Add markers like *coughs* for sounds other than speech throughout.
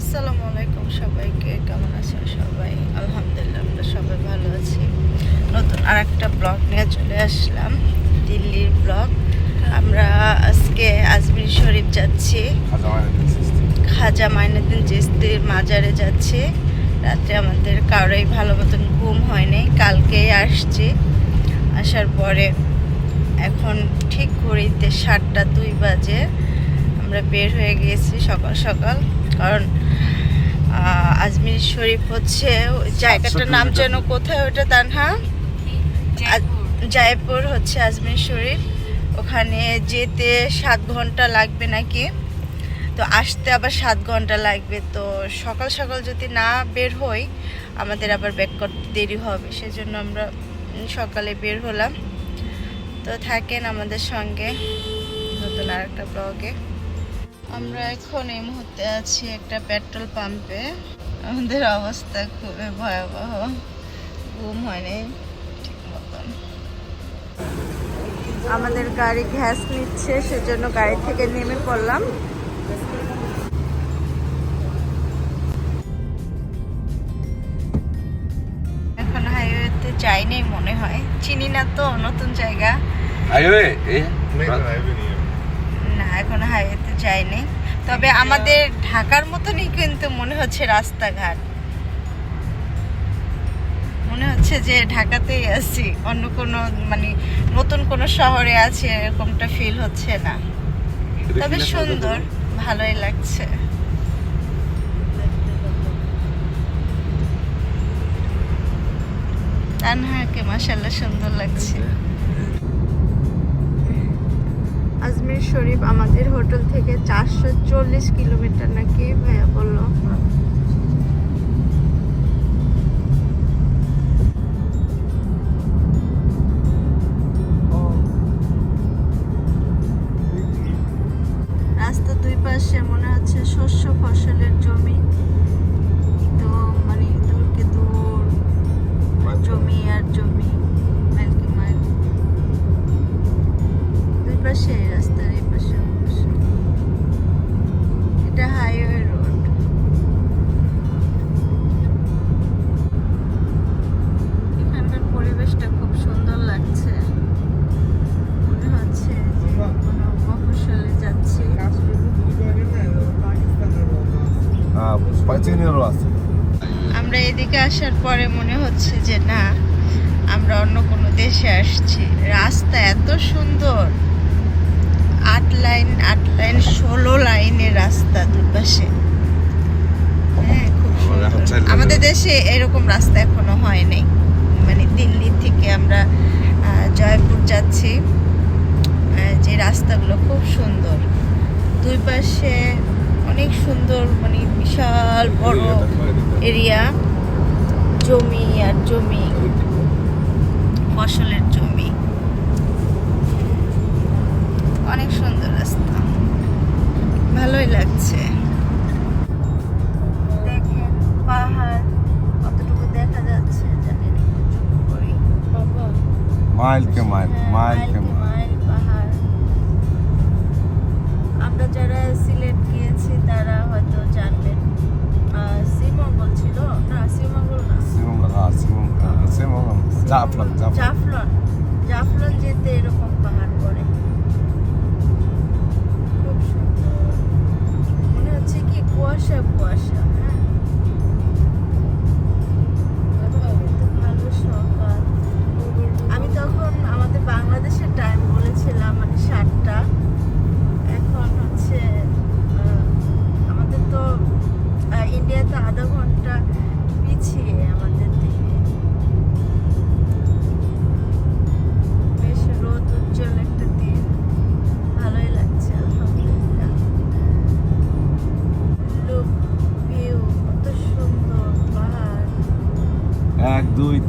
আসসালামু আলাইকুম সবাইকে কেমন আছেন সবাই? আলহামদুলিল্লাহ আমরা সবাই ভালো আছি। নতুন আর একটা ব্লগ নিয়ে চলে আসলাম দিল্লির ব্লগ। আমরা আজকে আজমির শরীফ যাচ্ছি। খাজা মাইনুদ্দিন চিস্তির মাজারে যাচ্ছি। রাত্রে আমাদের কারোই ভালো মতন ঘুম হয়নি কালকেই আসছি। আসার পরে এখন ঠিক ঘড়িতে সাতটা দুই বাজে। আমরা বের হয়ে গিয়েছি সকাল সকাল কারণ আজমির শরীফ হচ্ছে জায়গাটার নাম যেন কোথায় ওটা তানহা? জয়পুর হচ্ছে আজমির শরীফ। ওখানে যেতে সাত ঘণ্টা লাগবে নাকি? তো আসতে আবার সাত ঘণ্টা লাগবে। তো সকাল সকাল যদি না বের হই আমাদের আবার ব্যাক করতে দেরি হবে। সেজন্য আমরা সকালে বের হলাম। তো থাকেন আমাদের সঙ্গে নতুন আর একটা ব্লগে আমরা এখন এই মুহূর্তে আছি একটা পেট্রোল পাম্পে। আমাদের অবস্থা খুবই ভয়াবহ। ঘুম হয়নি ঠিক মতন। আমাদের গাড়ি গ্যাস নিচ্ছে সেজন্য গাড়ি থেকে নেমে পড়লাম। এখন হাইওয়েতে যাইনি মনে হয়। চিনি না তো নতুন জায়গা। হাইওয়ে? এই না এখন হাইওয়েতে যাইনি তবে আমাদের ঢাকার মতনই কিন্তু মনে হচ্ছে রাস্তাঘাট। মনে হচ্ছে যে ঢাকাতেই আছি। অন্য কোনো মানে নতুন কোনো শহরে আছি এরকমটা ফিল হচ্ছে না। তবে সুন্দর ভালোই লাগছে। তানহাকে মাসাল্লাহ সুন্দর লাগছে। আজমির শরীফ আমাদের হোটেল থেকে চারশো চল্লিশ কিলোমিটার নাকি ভাইয়া বলল। আছে। আমরা এদিকে আসার পরে মনে হচ্ছে যে না আমরা অন্য কোনো দেশে আসছি। রাস্তা এত সুন্দর। আট লাইন আট লাইন ষোলো লাইনের রাস্তা দুপাশে। হ্যাঁ খুব আমার সুন্দর। আমাদের দেশে এরকম রাস্তা এখনও হয়নি মানে দিল্লি থেকে আমরা আহ, জয়পুর যাচ্ছি। আহ, যে রাস্তাগুলো খুব সুন্দর। দুই পাশে অনেক সুন্দর মানে বিশাল বড় এরিয়া। জমি আর জমি। ফসলের জমি। অনেক সুন্দর রাস্তা। ভালোই লাগছে। দেখেন পাহাড় কতটুকু দেখা যাচ্ছে মাইল কে মাইল হ্যাঁ, মাইল কে মাইল মাইল। মাইল পাহাড়। আমরা যারা সিমং জাফলং জাফলং জাফলন জাফলন যেতে এরকম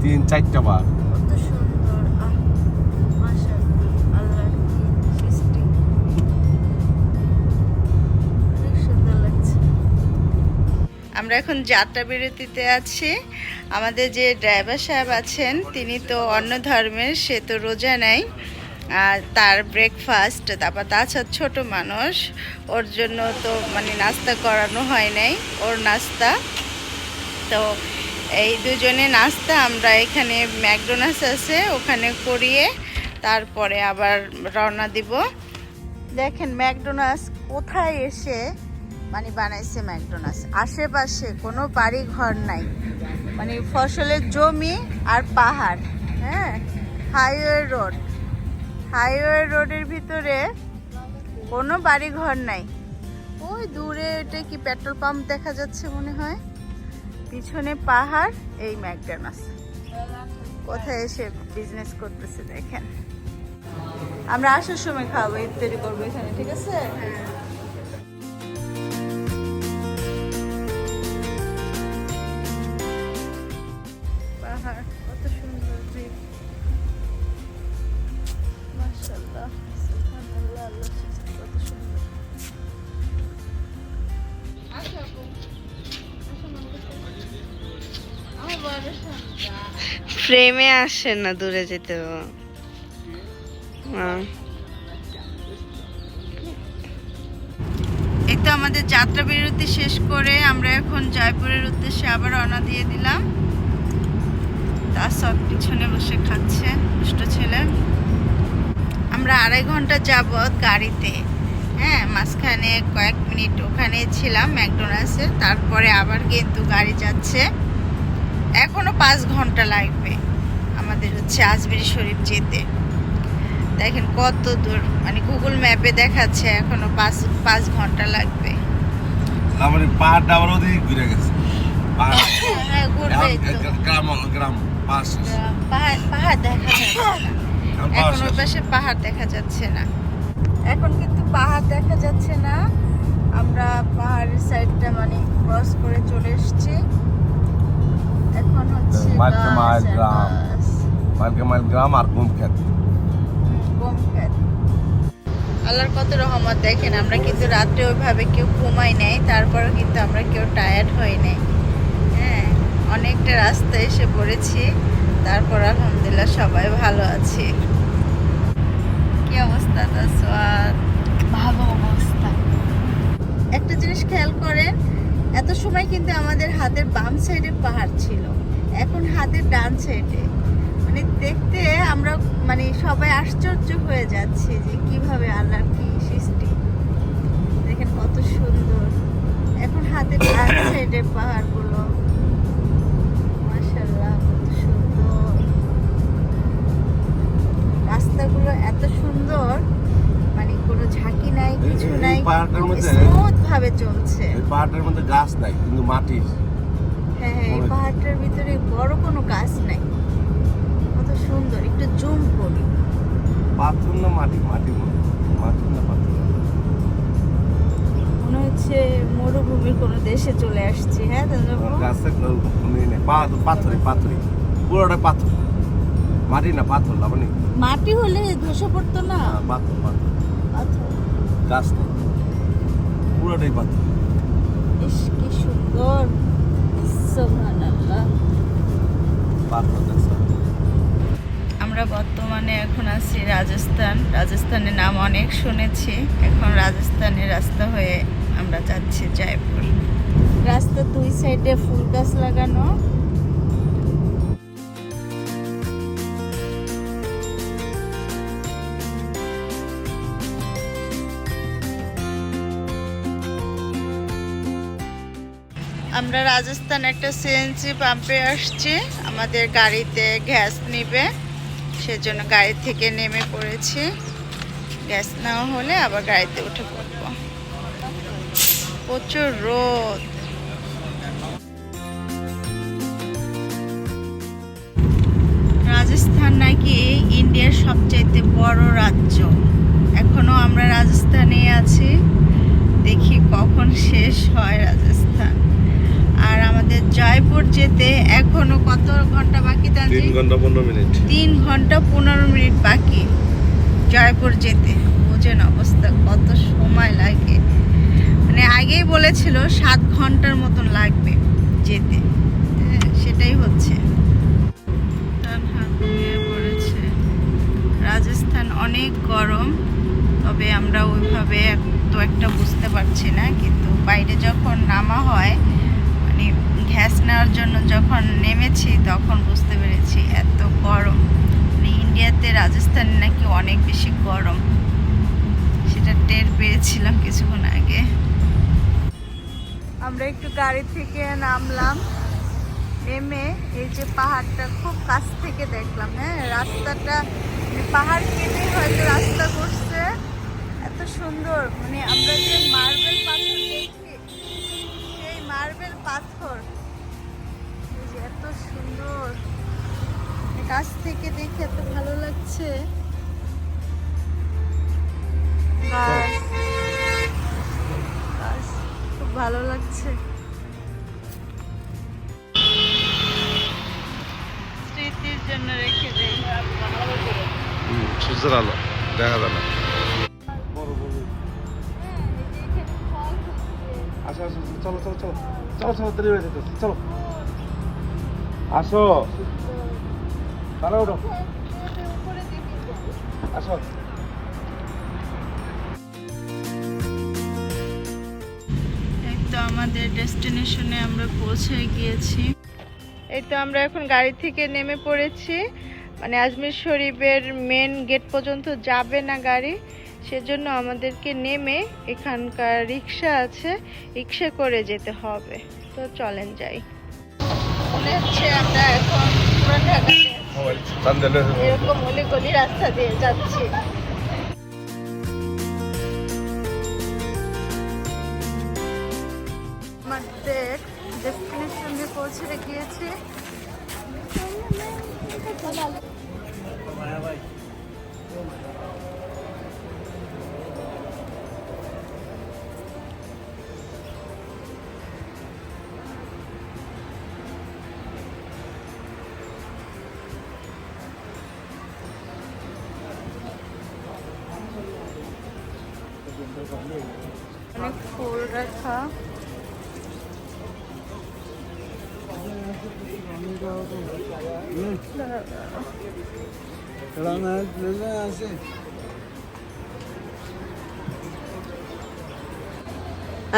তিন, চারটা বার। আমরা এখন যাত্রা বিরতিতে আছি। আমাদের যে ড্রাইভার সাহেব আছেন, তিনি তো অন্য ধর্মের, সে তো রোজা নাই। আর তার ব্রেকফাস্ট তারপর তাছাড়া ছোট মানুষ, ওর জন্য তো মানে নাস্তা করানো হয় নাই, ওর নাস্তা। তো এই দুজনে নাস্তা, আমরা এখানে ম্যাকডোনাল্ডস আছে, ওখানে করিয়ে তারপরে আবার রওনা দিব। দেখেন ম্যাকডোনাল্ডস কোথায় এসে মানে বানাইছে ম্যাকডোনাল্ডস? আশেপাশে কোনো বাড়ি ঘর নাই। মানে ফসলের জমি আর পাহাড় হ্যাঁ? Highway road. হাইওয়ে রোডের ভিতরে কোনো বাড়ি ঘর নাই। ওই দূরে এটা কি পেট্রোল পাম্প দেখা যাচ্ছে মনে হয়? পিছনে পাহাড়, এই ম্যাকডোনাস কোথায় এসে বিজনেস করতেছে দেখেন। আমরা আসার সময় খাব ইফতারি করব এখানে, ঠিক আছে? ফ্রেমে আসে না, দূরে যেতে এই তো আমাদের যাত্রা বিরতি শেষ করে আমরা এখন জয়পুরের উদ্দেশ্যে আবার রওনা দিয়ে দিলাম। তার সব পিছনে বসে খাচ্ছে, দুষ্ট ছেলে। আমরা আড়াই ঘণ্টা যাবৎ গাড়িতে হ্যাঁ মাঝখানে কয়েক মিনিট ওখানে ছিলাম ম্যাকডোনাল্ডসে, তারপরে আবার কিন্তু গাড়ি যাচ্ছে। এখনও পাঁচ ঘণ্টা লাগবে। আমাদের হচ্ছে আজমিরি শরীফ যেতে। দেখেন কত দূর মানে গুগল ম্যাপে দেখাচ্ছে এখনও পাঁচ পাঁচ ঘণ্টা লাগবে। আমার আবার ঘুরে গেছে। পাহাড়। *coughs* হ্যাঁ ঘুরবেই গ্রাম গ্রাম পাহাড় পাহাড় দেখা যাচ্ছে না। এখন ওই পাশে পাহাড় দেখা যাচ্ছে না। এখন কিন্তু পাহাড় দেখা যাচ্ছে না। আমরা পাহাড়ের সাইডটা মানে ক্রস করে চলে এসেছি। এখন হচ্ছে গ্রাম। মাইল গ্রাম আর গুম খেত গম খেত আল্লাহর কত রহমত দেখেন আমরা কিন্তু রাত্রে ওইভাবে কেউ ঘুমাই নাই তারপরেও কিন্তু আমরা কেউ টায়ার্ড হই নাই। হ্যাঁ অনেকটা রাস্তা এসে পড়েছি তারপর আলহামদুলিল্লাহ সবাই ভালো আছে। কি অবস্থা তাসওয়াত? ভালো অবস্থা। একটা জিনিস খেয়াল করেন এত সময় কিন্তু আমাদের হাতের বাম সাইডে পাহাড় ছিল এখন হাতের ডান সাইডে মানে দেখতে আমরা মানে সবাই আশ্চর্য হয়ে যাচ্ছে যে কীভাবে আল্লাহর কি সৃষ্টি। দেখেন কত সুন্দর। এখন হাতে ডান সাইডে *coughs* পাহাড়গুলো মাশাআল্লাহ কত সুন্দর। রাস্তাগুলো এত সুন্দর মানে কোনো ঝাঁকি নাই কিছু নাই পাহাড়টার মধ্যে- স্মুথ ভাবে চলছে পাহাড়টার মধ্যে গাছ নাই কিন্তু মাটির। হ্যাঁ হ্যাঁ এই পাহাড়টার ভিতরে বড় কোনো গাছ নাই। সুন্দর একটু জুম করি। পাথর না মাটি? মাটি মনে মাটি না পাথর? মনে হচ্ছে মরুভূমির কোনো দেশে চলে আসছি হ্যাঁ দাদাবু গাছে নেই। পাথর পাথরে পাথরে। পুরোটা পাথর। মাটি না পাথর লাবনি মাটি হলে ধসে পড়তো না? পাথর পাথর। পাথর। গাছ নেই। পুরোটাই পাথর। ইস কি সুন্দর। সুবহানাল্লাহ। পাথর দেখছ আমরা বর্তমানে এখন আছি রাজস্থান। রাজস্থানের নাম অনেক শুনেছি। এখন রাজস্থানের রাস্তা হয়ে আমরা যাচ্ছি জয়পুর। রাস্তা দুই সাইডে ফুল গাছ লাগানো। আমরা রাজস্থান একটা সিএনজি পাম্পে আসছি। আমাদের গাড়িতে গ্যাস নিবে। সেজন্য গাড়ি থেকে নেমে পড়েছি। গ্যাস নেওয়া হলে আবার গাড়িতে উঠে পড়ব। প্রচুর রোদ। রাজস্থান নাকি ইন্ডিয়ার সবচাইতে বড় রাজ্য। এখনও আমরা রাজস্থানে আছি। দেখি কখন শেষ হয় রাজস্থান। আমাদের জয়পুর যেতে এখনও কত ঘণ্টা বাকি তিন তানজিৎ? ঘণ্টা পনেরো মিনিট। তিন ঘণ্টা পনেরো মিনিট বাকি জয়পুর যেতে। বোঝেন অবস্থা কত সময় লাগে। মানে আগেই বলেছিল সাত ঘণ্টার মতন লাগবে যেতে। হ্যাঁ, সেটাই হচ্ছে। পড়েছে। রাজস্থান অনেক গরম তবে আমরা ওইভাবে তো একটা বুঝতে পারছি না কিন্তু বাইরে যখন নামা হয় গ্যাস নেওয়ার জন্য যখন নেমেছি, তখন বুঝতে পেরেছি এত গরম। মানে ইন্ডিয়াতে রাজস্থানে নাকি অনেক বেশি গরম। সেটা টের পেয়েছিলাম কিছুক্ষণ আগে। আমরা একটু গাড়ি থেকে নামলাম। নেমে এই যে পাহাড়টা খুব কাছ থেকে দেখলাম হ্যাঁ? রাস্তাটা মানে পাহাড় কেটে হয়তো রাস্তা করছে। এত সুন্দর মানে আমরা যে মার্বেল পাথর দেখি পাথর। এত সুন্দর। কাছ থেকে দেখে এত ভালো লাগছে। বাস। বাস খুব ভালো লাগছে। স্মৃতির জন্য রেখে সূর্যের আলো দেখা যায় দেরি হয়ে যেতেছে চলো আসো। তারা ওঠো আসো আমাদের ডেস্টিনেশনে আমরা পৌঁছে গিয়েছি। এই তো আমরা এখন গাড়ি থেকে নেমে পড়েছি। মানে আজমির শরীফের মেন গেট পর্যন্ত যাবে না গাড়ি। সেজন্য আমাদেরকে নেমে এখানকার রিক্সা আছে, রিক্সা করে যেতে হবে। তো চলেন যাই। মনে হচ্ছে আমরা এখন পুরান ঢাকাতে এরকম অলি গলি রাস্তা দিয়ে যাচ্ছি। আমাদের ডেস্টিনেশনে পৌঁছে গিয়েছি।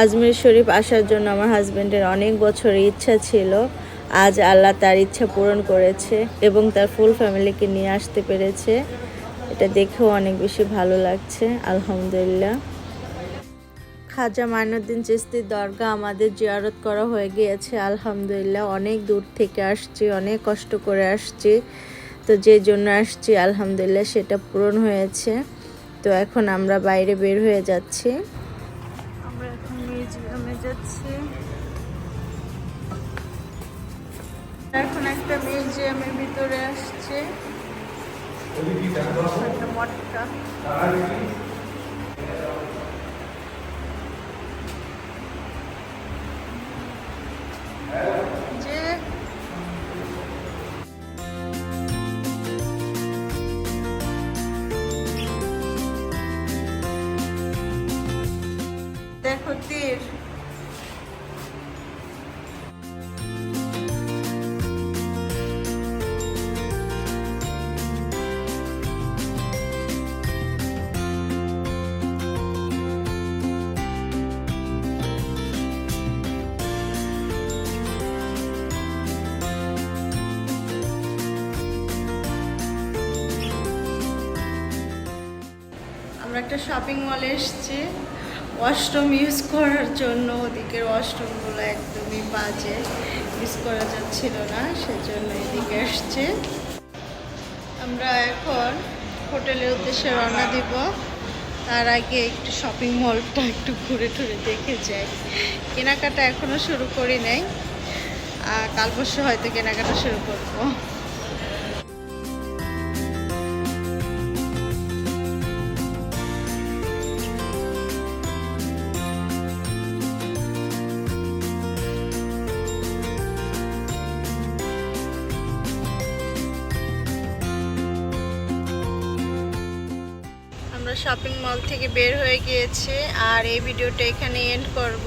আজমির শরীফ আসার জন্য আমার হাজবেন্ডের অনেক বছরের ইচ্ছা ছিল। আজ আল্লাহ তার ইচ্ছা পূরণ করেছে এবং তার ফুল ফ্যামিলিকে নিয়ে আসতে পেরেছে। এটা দেখেও অনেক বেশি ভালো লাগছে, আলহামদুলিল্লাহ। খাজা মাইনুদ্দিন চিস্তির দরগা আমাদের জিয়ারত করা হয়ে গিয়েছে। আলহামদুলিল্লাহ অনেক দূর থেকে আসছি অনেক কষ্ট করে আসছি। তো যে জন্য আসছি আলহামদুলিল্লাহ সেটা পূরণ হয়েছে। তো এখন আমরা বাইরে বের হয়ে যাচ্ছি। আমরা এখন মিউজিয়ামে যাচ্ছি। এখন একটা মিউজিয়ামের ভিতরে আসছে। একটা মটকা। একটা শপিং মলে এসেছি। ওয়াশরুম ইউজ করার জন্য ওদিকের ওয়াশরুমগুলো একদমই বাজে। ইউজ করা যাচ্ছিল না, সেজন্য এদিকে এসছে। আমরা এখন হোটেলের উদ্দেশ্যে রওনা দিব। তার আগে একটু শপিং মলটা একটু ঘুরে টুরে দেখে যাই। কেনাকাটা এখনও শুরু করি নাই। কাল পরশু হয়তো কেনাকাটা শুরু করব। শপিং মল থেকে বের হয়ে গিয়েছে আর এই ভিডিওটা এখানে এন্ড করব।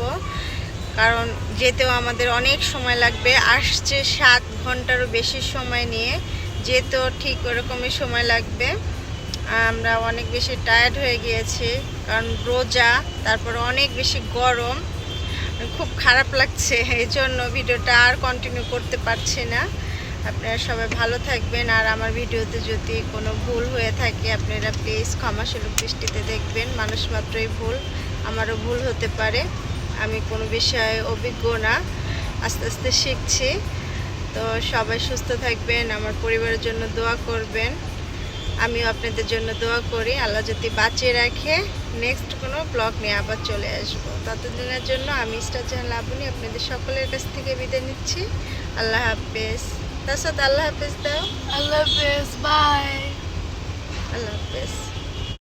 কারণ যেতেও আমাদের অনেক সময় লাগবে। আসছে সাত ঘন্টারও বেশি সময় নিয়ে, যেতেও ঠিক ওরকমই সময় লাগবে। আমরা অনেক বেশি টায়ার্ড হয়ে গিয়েছি, কারণ রোজা, তারপর অনেক বেশি গরম। খুব খারাপ লাগছে, এই জন্য ভিডিওটা আর কন্টিনিউ করতে পারছি না। আপনারা সবাই ভালো থাকবেন। আর আমার ভিডিওতে যদি কোনো ভুল হয়ে থাকে, আপনারা প্লিজ ক্ষমাসুলভ দৃষ্টিতে দেখবেন। মানুষ মাত্রই ভুল, আমারও ভুল হতে পারে। আমি কোনো বিষয়ে অভিজ্ঞ না। আস্তে আস্তে শিখছি। তো সবাই সুস্থ থাকবেন, আমার পরিবারের জন্য দোয়া করবেন। আমিও আপনাদের জন্য দোয়া করি। আল্লাহ যদি বাঁচিয়ে রাখে নেক্সট কোনো ব্লগ নিয়ে আবার চলে আসব। ততদিনের জন্য আমি স্টার জাহান লাবণী আপনাদের সকলের কাছ থেকে বিদায় নিচ্ছি। আল্লাহ হাফেজ। তার সাথে আল্লাহ হাফেজ দাও আল্লাহ হাফেজ বাই আল্লাহ হাফেজ